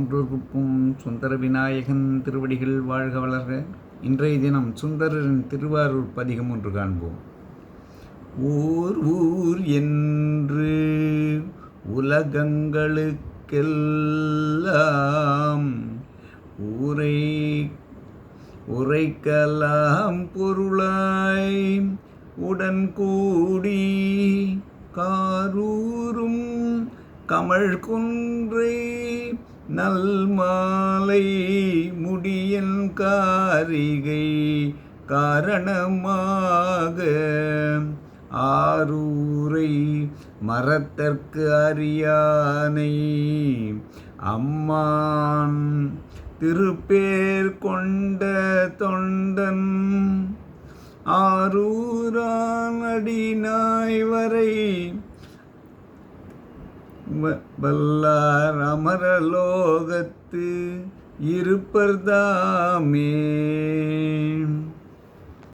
ஒன்றுக்கும் சுந்தர விநாயகன் திருவடிகள் வாழ்க வளர்க. இன்றைய தினம் சுந்தரரின் திருவாரூர் பதிகம் ஒன்று காண்போம். ஊர் ஊர் என்று உலகங்களுக்கெல்லாம் ஊரை உரைக்கலாம் பொருளாய் உடன் கூடி காரூரும் கமழ்குன்றை நல் மாலை முடியன் காரிகை காரணமாக ஆரூரை மரத்தற்கு அறியானை அம்மான் திருப்பேர் கொண்ட தொண்டன் ஆரூரான் அடிநாய் வரை வல்லார் அமரலோகத்து இருப்பர்தாமே